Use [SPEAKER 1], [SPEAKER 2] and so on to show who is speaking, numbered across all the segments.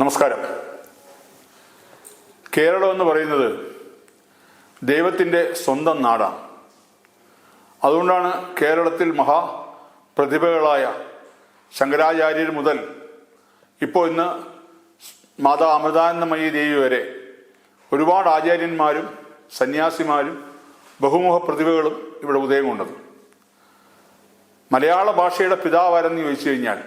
[SPEAKER 1] നമസ്കാരം. കേരളം എന്ന് പറയുന്നത് ദൈവത്തിന്റെ സ്വന്തം നാടാണ്. അതുകൊണ്ടാണ് കേരളത്തിൽ മഹാ പ്രതിഭകളായ ശങ്കരാചാര്യർ മുതൽ ഇപ്പോൾ ഇന്ന് മാതാ അമൃതാനന്ദമയി ദേവി വരെ ഒരുപാട് ആചാര്യന്മാരും സന്യാസിമാരും ബഹുമുഖ പ്രതിഭകളും ഇവിടെ ഉദയം കൊണ്ടത് മലയാള ഭാഷയുടെ പിതാവാരെന്ന് ചോദിച്ചു കഴിഞ്ഞാൽ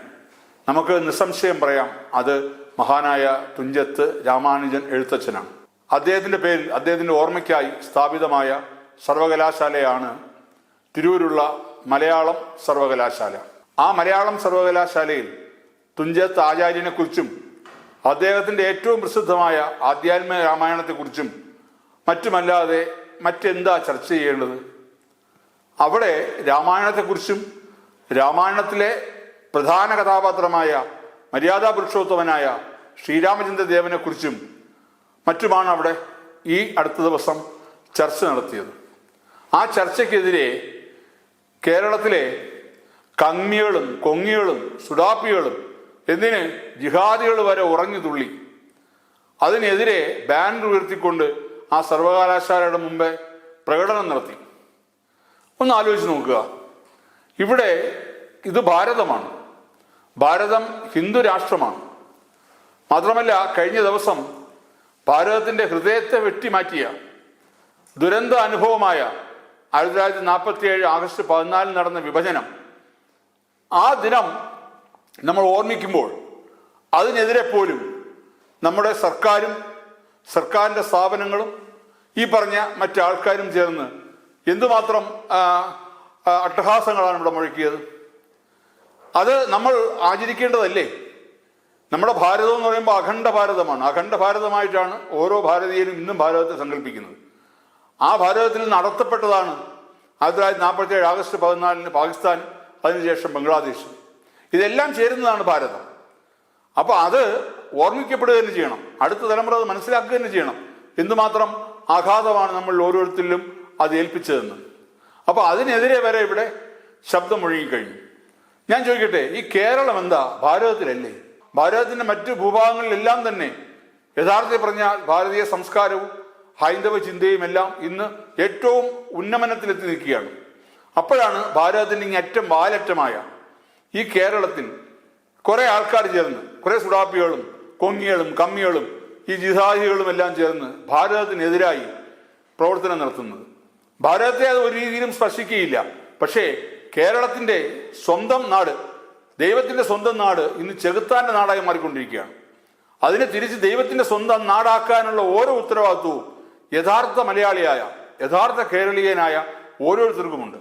[SPEAKER 1] നമുക്ക് നിസ്സംശയം പറയാം അത് മഹാനായ തുഞ്ചത്ത് രാമാനുജൻ എഴുത്തച്ഛനാണ്. അദ്ദേഹത്തിന്റെ പേരിൽ അദ്ദേഹത്തിന്റെ ഓർമ്മയ്ക്കായി സ്ഥാപിതമായ സർവകലാശാലയാണ് തിരൂരുള്ള മലയാളം സർവകലാശാല. ആ മലയാളം സർവകലാശാലയിൽ തുഞ്ചത്ത് ആചാര്യനെക്കുറിച്ചും അദ്ദേഹത്തിന്റെ ഏറ്റവും പ്രസിദ്ധമായ ആധ്യാത്മിക രാമായണത്തെക്കുറിച്ചും മറ്റുമല്ലാതെ മറ്റെന്താ ചർച്ച ചെയ്യേണ്ടത്? അവിടെ രാമായണത്തെക്കുറിച്ചും രാമായണത്തിലെ പ്രധാന കഥാപാത്രമായ മര്യാദാ പുരുഷോത്തമനായ ശ്രീരാമചന്ദ്ര ദേവനെക്കുറിച്ചും മറ്റുമാണ് അവിടെ ഈ അടുത്ത ദിവസം ചർച്ച നടത്തിയത്. ആ ചർച്ചയ്ക്കെതിരെ കേരളത്തിലെ കങ്ങികളും കൊങ്ങികളും സുഡാപ്പികളും എന്തിന് ജിഹാദികൾ വരെ ഉറഞ്ഞു തുള്ളി. അതിനെതിരെ ബാനർ ഉയർത്തിക്കൊണ്ട് ആ സർവകലാശാലയുടെ മുമ്പേ പ്രകടനം നടത്തി. ഒന്ന് ആലോചിച്ച് നോക്കുക. ഇവിടെ ഇത് ഭാരതമാണ്. ഭാരതം ഹിന്ദു രാഷ്ട്രമാണ്. മാത്രമല്ല കഴിഞ്ഞ ദിവസം ഭാരതത്തിന്റെ ഹൃദയത്തെ വെട്ടിമാറ്റിയ ദുരന്ത അനുഭവമായ ആയിരത്തി തൊള്ളായിരത്തി നാൽപ്പത്തി ഏഴ് ആഗസ്റ്റ് പതിനാലിന് നടന്ന വിഭജനം ആ ദിനം നമ്മൾ ഓർമ്മിക്കുമ്പോൾ അതിനെതിരെ പോലും നമ്മുടെ സർക്കാരും സർക്കാരിന്റെ സ്ഥാപനങ്ങളും ഈ പറഞ്ഞ മറ്റാൾക്കാരും ചേർന്ന് എന്തുമാത്രം അട്ടഹാസങ്ങളാണ് ഇവിടെ മുഴക്കിയത്? അത് നമ്മൾ ആചരിക്കേണ്ടതല്ലേ? നമ്മുടെ ഭാരതം എന്ന് പറയുമ്പോൾ അഖണ്ഡ ഭാരതമാണ്. അഖണ്ഡ ഭാരതമായിട്ടാണ് ഓരോ ഭാരതീയനും ഇന്നും ഭാരതത്തെ സങ്കല്പിക്കുന്നത്. ആ ഭാരതത്തിൽ നടത്തപ്പെട്ടതാണ് ആയിരത്തി തൊള്ളായിരത്തി നാൽപ്പത്തി ഏഴ് ആഗസ്റ്റ് പതിനാലിന് പാകിസ്ഥാൻ അതിനുശേഷം ബംഗ്ലാദേശ്. ഇതെല്ലാം ചേരുന്നതാണ് ഭാരതം. അപ്പോൾ അത് ഓർമ്മിക്കപ്പെടുക തന്നെ ചെയ്യണം. അടുത്ത തലമുറ അത് മനസ്സിലാക്കുക തന്നെ ചെയ്യണം. എന്തുമാത്രം ആഘാതമാണ് നമ്മൾ ഓരോരുത്തരിലും അത് ഏൽപ്പിച്ചതെന്ന്. അപ്പോൾ അതിനെതിരെ വരെ ഇവിടെ ശബ്ദം മുഴുകിക്കഴിഞ്ഞു ഞാൻ ചോദിക്കട്ടെ ഈ കേരളം എന്താ? ഭാരതത്തിലല്ലേ? ഭാരതത്തിന്റെ മറ്റു ഭൂഭാഗങ്ങളിലെല്ലാം തന്നെ യഥാർത്ഥത്തിൽ പറഞ്ഞാൽ ഭാരതീയ സംസ്കാരവും ഹൈന്ദവ ചിന്തയും എല്ലാം ഇന്ന് ഏറ്റവും ഉന്നമനത്തിലെത്തി നിൽക്കുകയാണ്. അപ്പോഴാണ് ഭാരതത്തിന്റെ അറ്റം വാലറ്റമായ ഈ കേരളത്തിൽ കുറെ ആൾക്കാർ ചേർന്ന് കുറെ സുഡാപ്പികളും കൊങ്ങികളും കമ്മികളും ഈ ജിഹാദികളും എല്ലാം ചേർന്ന് ഭാരതത്തിനെതിരായി പ്രവർത്തനം നടത്തുന്നത്. ഭാരതത്തെ അത് ഒരു രീതിയിലും സ്പർശിക്കുകയില്ല. പക്ഷേ കേരളത്തിന്റെ സ്വന്തം നാട് ദൈവത്തിന്റെ സ്വന്തം നാട് ഇന്ന് ചെകുത്താന്റെ നാടായി മാറിക്കൊണ്ടിരിക്കുകയാണ്. അതിനെ തിരിച്ച് ദൈവത്തിന്റെ സ്വന്തം നാടാക്കാനുള്ള ഓരോ ഉത്തരവാദിത്വവും യഥാർത്ഥ മലയാളിയായ യഥാർത്ഥ കേരളീയനായ ഓരോരുത്തർക്കുമുണ്ട്.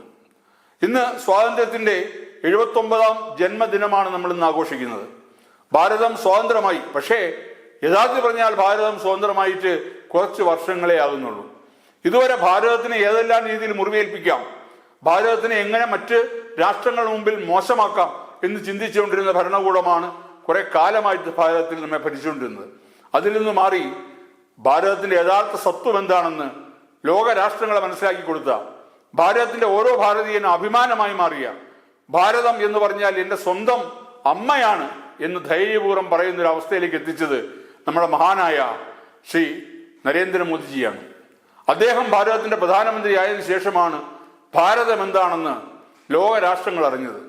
[SPEAKER 1] ഇന്ന് സ്വാതന്ത്ര്യത്തിന്റെ എഴുപത്തൊമ്പതാം ജന്മദിനമാണ് നമ്മൾ ഇന്ന് ആഘോഷിക്കുന്നത്. ഭാരതം സ്വതന്ത്രമായി പക്ഷേ യഥാർത്ഥത്തിൽ പറഞ്ഞാൽ ഭാരതം സ്വതന്ത്രമായിട്ട് കുറച്ച് വർഷങ്ങളെ ആകുന്നുള്ളൂ. ഇതുവരെ ഭാരതത്തിന് ഏതെല്ലാം രീതിയിൽ മുറിവേൽപ്പിക്കാം ഭാരതത്തിനെ എങ്ങനെ മറ്റ് രാഷ്ട്രങ്ങളുടെ മുമ്പിൽ മോശമാക്കാം എന്ന് ചിന്തിച്ചുകൊണ്ടിരുന്ന ഭരണകൂടമാണ് കുറെ കാലമായിട്ട് ഭാരതത്തിൽ നമ്മെ ഭരിച്ചുകൊണ്ടിരുന്നത്. അതിൽ നിന്ന് മാറി ഭാരതത്തിന്റെ യഥാർത്ഥ സത്വം എന്താണെന്ന് ലോക രാഷ്ട്രങ്ങളെ മനസ്സിലാക്കി കൊടുത്ത ഭാരതത്തിന്റെ ഓരോ ഭാരതീയനും അഭിമാനമായി മാറിയ ഭാരതം എന്ന് പറഞ്ഞാൽ എന്റെ സ്വന്തം അമ്മയാണ് എന്ന് ധൈര്യപൂർവം പറയുന്ന ഒരു അവസ്ഥയിലേക്ക് എത്തിച്ചത് നമ്മുടെ മഹാനായ ശ്രീ നരേന്ദ്രമോദിജിയാണ്. അദ്ദേഹം ഭാരതത്തിന്റെ പ്രധാനമന്ത്രി ആയതിനു ശേഷമാണ് ഭാരതം എന്താണെന്ന് ലോകരാഷ്ട്രങ്ങൾ അറിഞ്ഞത്.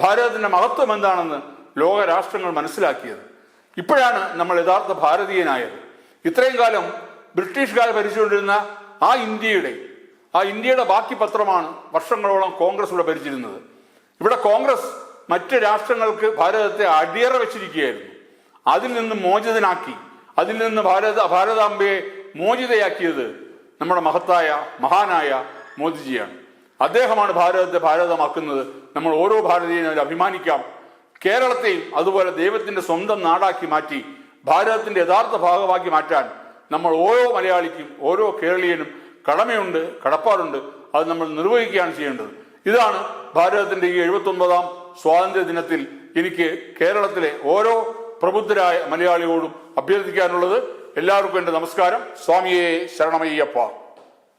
[SPEAKER 1] ഭാരതത്തിന്റെ മഹത്വം എന്താണെന്ന് ലോകരാഷ്ട്രങ്ങൾ മനസ്സിലാക്കിയത്. ഇപ്പോഴാണ് നമ്മൾ യഥാർത്ഥ ഭാരതീയനായത്. ഇത്രയും കാലം ബ്രിട്ടീഷുകാർ ഭരിച്ചുകൊണ്ടിരുന്ന ആ ഇന്ത്യയുടെ ആ ഇന്ത്യയുടെ ബാക്കി പത്രമാണ് വർഷങ്ങളോളം കോൺഗ്രസ് ഇവിടെ ഭരിച്ചിരുന്നത്. ഇവിടെ കോൺഗ്രസ് മറ്റ് രാഷ്ട്രങ്ങൾക്ക് ഭാരതത്തെ അടിയറ വെച്ചിരിക്കുകയായിരുന്നു. അതിൽ നിന്ന് മോചിതനാക്കി അതിൽ നിന്ന് ഭാരത ഭാരതാംബയെ മോചിതയാക്കിയത് നമ്മുടെ മഹത്തായ മഹാനായ മോദിജിയാണ്. അദ്ദേഹമാണ് ഭാരതത്തെ ഭാരതമാക്കുന്നത്. നമ്മൾ ഓരോ ഭാരതീയനും അഭിമാനിക്കാം. കേരളത്തെയും അതുപോലെ ദൈവത്തിന്റെ സ്വന്തം നാടാക്കി മാറ്റി ഭാരതത്തിന്റെ യഥാർത്ഥ ഭാഗമാക്കി മാറ്റാൻ നമ്മൾ ഓരോ മലയാളിക്കും ഓരോ കേരളീയനും കടമയുണ്ട് കടപ്പാടുണ്ട്. അത് നമ്മൾ നിർവഹിക്കുകയാണ് ചെയ്യേണ്ടത്. ഇതാണ് ഭാരതത്തിന്റെ ഈ എഴുപത്തൊമ്പതാം സ്വാതന്ത്ര്യ ദിനത്തിൽ എനിക്ക് കേരളത്തിലെ ഓരോ പ്രബുദ്ധരായ മലയാളിയോടും അഭ്യർത്ഥിക്കാനുള്ളത്. എല്ലാവർക്കും എന്റെ നമസ്കാരം. സ്വാമിയെ ശരണമയ്യപ്പ.